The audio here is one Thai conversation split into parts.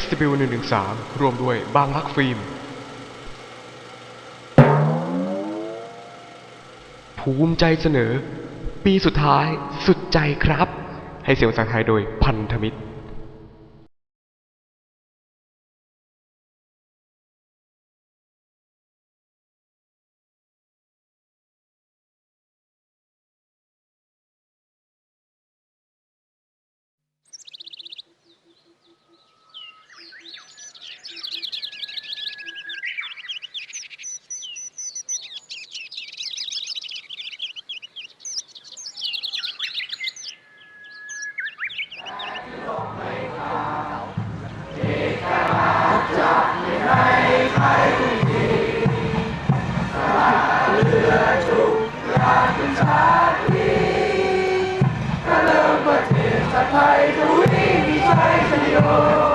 SW 113 รวมด้วยบางรักฟิล์ม ภูมิใจเสนอ ปีสุดท้ายสุดใจครับ ให้เสียงภาษาไทยโดยพันธมิตร มันม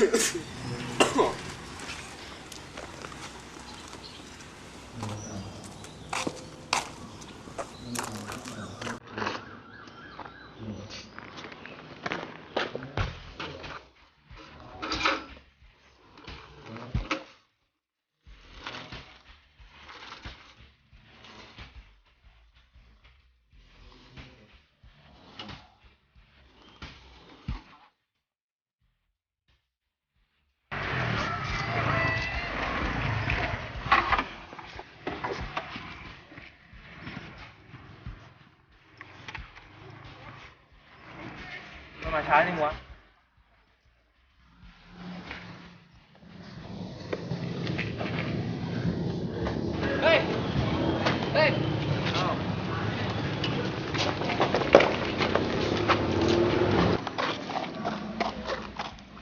フフフ。าช้าจริงวะเฮ้ย เฮ้ย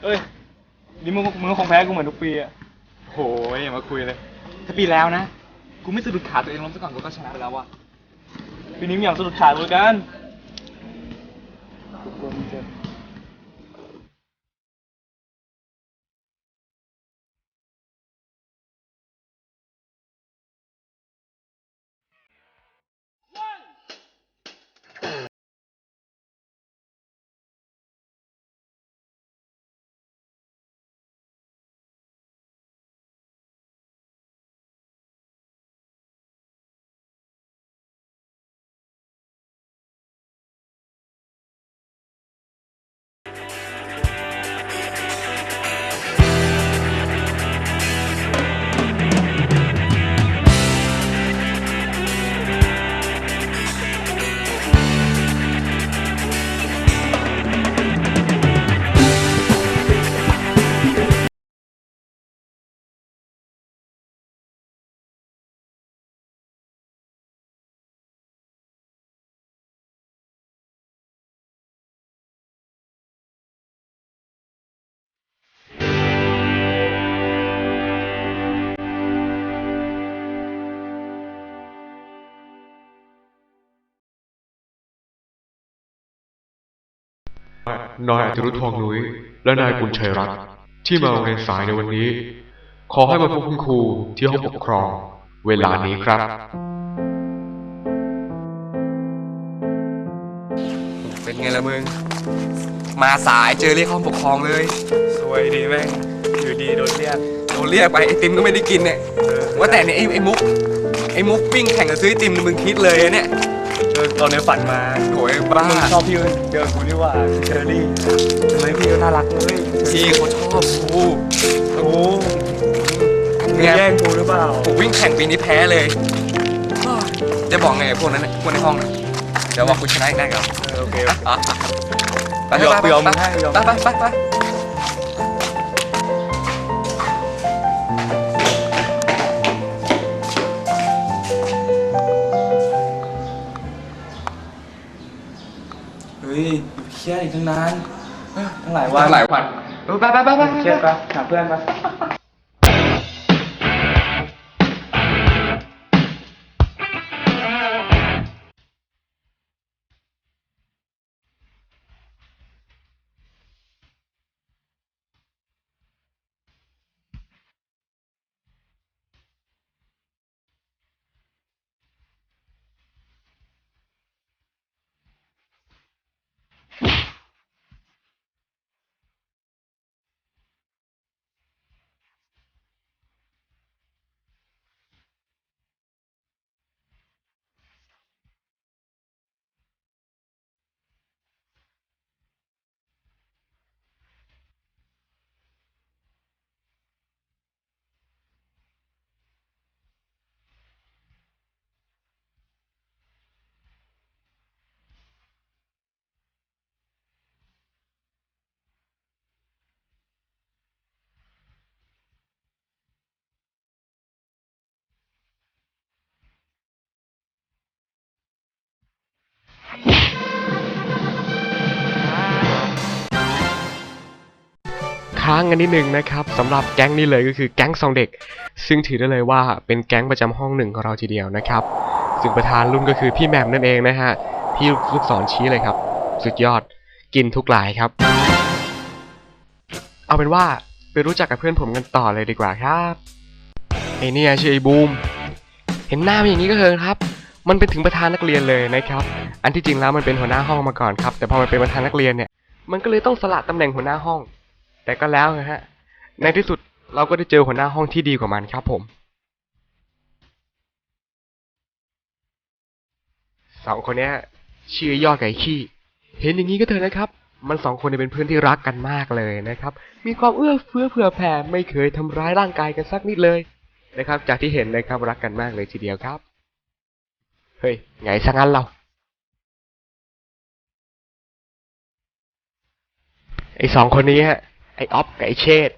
เฮ้ย นี่มึงมึงคงแพ้กูเหมือนทุกปีอะโหยอย่ามาคุยเลย ถ้าปีแล้วนะ กูไม่สะดุดขาตัวเองล้มซะก่อนกูก็ชนะไปแล้ววะปีนี้มีอย่างสะดุดขาเหมือนกัน นายอัจรุทองนุ้ย และนายกุลชัยรัตน์ที่มาโรงเรียนสายในวันนี้ ขอให้มาพบคุณครูที่ห้องปกครอง เวลานี้ครับเป็นไงล่ะมึง มาสายเจอเรียกห้องปกครองเลย สวยดีแม่งอยู่ดีโดนเรียกโโดนเรียกไปไอติมก็ไม่ได้กินเนี่ยว่าแต่เนี่ยไอ้ไอ้มุกไอ้มุกปิ้งแข่งกับซื้อไอติมเนี่ยมึงคิดเลยอะเนี่ยเออตอนในฝันมาโถ่ไอ้บ้ามึงชอบพี่เดียวกับกูนี่หว่าเชอรี่ทำไมพี่ก็น่ารักเลยพี่เขาชอบกูโอ้มึงเนี่ยแย่งกูหรือเปล่าผมวิ่งแข่งปีนี้แพ้เลยจะบอกไงพวกนั้นน่ะพวกในห้องน่ะเดี๋ยวบอกกูชนะอีกแน่ครับเออโอเคอะอะอะไปยอมไปยอมไปให้ยอมไปไปไปไป ยเครียดอีกตั้งนานตั้งหลายวันหลายวันเออไปไปไปไปเครียดปะหาเพื่อนปะ ค้างกันนิดนึงนะครับสำหรับแก๊งนี้เลยก็คือแก๊งซองเด็ก ซึ่งถือได้เลยว่าเป็นแก๊งประจำห้องหนึ่งของเราทีเดียวนะครับซึ่งประธานรุ่นก็คือพี่แหม่มนั่นเองนะฮะที่ลูกศรชี้เลยครับ สุดยอดกินทุกหลายครับ เอาเป็นว่าไปรู้จักกับเพื่อนผมกันต่อเลยดีกว่าครับไอเนี่ยชื่อไอบูมเห็นหน้ามันอย่างนี้ก็เถอะครับ มันเป็นถึงประธานนักเรียนเลยนะครับ อันที่จริงแล้วมันเป็นหัวหน้าห้องมาก่อนครับ แต่พอมันเป็นประธานนักเรียนเนี่ย มันก็เลยต้องสละตำแหน่งหัวหน้าห้อง แต่ก็แล้วนะฮะ ในที่สุดเราก็ได้เจอหัวหน้าห้องที่ดีกว่ามันครับผมสองคนนี้ชื่อยอดไก่ขี้ เห็นอย่างนี้ก็เถอะนะครับ มันสองคนเป็นเพื่อนที่รักกันมากเลยนะครับ มีความเอื้อเฟื้อเผื่อแผ่ไม่เคยทำร้ายร่างกายกันสักนิดเลยนะครับ จากที่เห็นนะครับรักกันมากเลยทีเดียวครับ เฮ้ยไงซะงั้นเราไอสองคนนี้ฮะ ไอออฟกับไอเชษ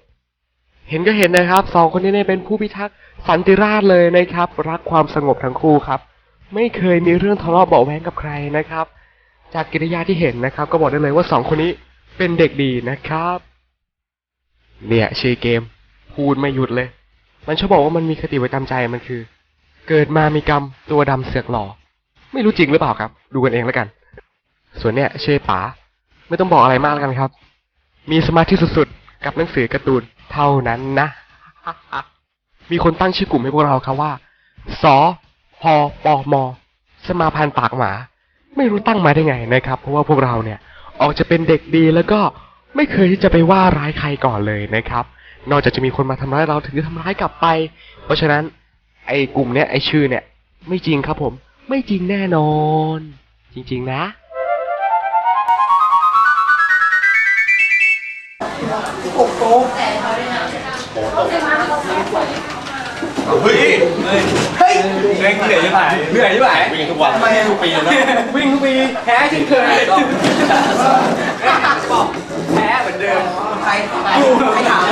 เห็นก็เห็นนะครับสองคนนี้เนี่ยเป็นผู้พิทักษ์สันติราษฎร์เลยนะครับ รักความสงบทั้งคู่ครับ ไม่เคยมีเรื่องทะเลาะเบาะแว้งกับใครนะครับ จากกิริยาที่เห็นนะครับ ก็บอกได้เลยว่าสองคนนี้เป็นเด็กดีนะครับ เนี่ยชื่อเกม พูดไม่หยุดเลย มันชอบบอกว่ามันมีคติประจำใจมันคือ เกิดมามีกรรมตัวดำเสือกหล่อไม่รู้จริงหรือเปล่าครับ ดูกันเองแล้วกัน ส่วนเนี่ยเชื่ป๋าไม่ต้องบอกอะไรมากแล้วกันครับ มีสมาธิสุด กับหนังสือการ์ตูนเท่านั้นนะ มีคนตั้งชื่อกลุ่มให้พวกเราครับว่า สอพอปอมอสมาพันธ์ปากหมา ไม่รู้ตั้งมาได้ไงนะครับ เพราะว่าพวกเราเนี่ย ออกจะเป็นเด็กดีแล้วก็ไม่เคยที่จะไปว่าร้ายใครก่อนเลยนะครับ นอกจากจะมีคนมาทำร้ายเราถึงจะทำร้ายกลับไป เพราะฉะนั้น ไอ้กลุ่มเนี้ยไอ้ชื่อเนี่ย ไม่จริงครับผม ไม่จริงแน่นอน จริง ๆ นะ เฮ้ยเฮ้ยเหนื่อยเหนื่อยยังไงเหนื่อยยังไงวิ่งทุกวันทำไมทุกปีนะวิ่งทุกปีแพ้เช่นเคยบอกแพ้เหมือนเดิมใครใครถาม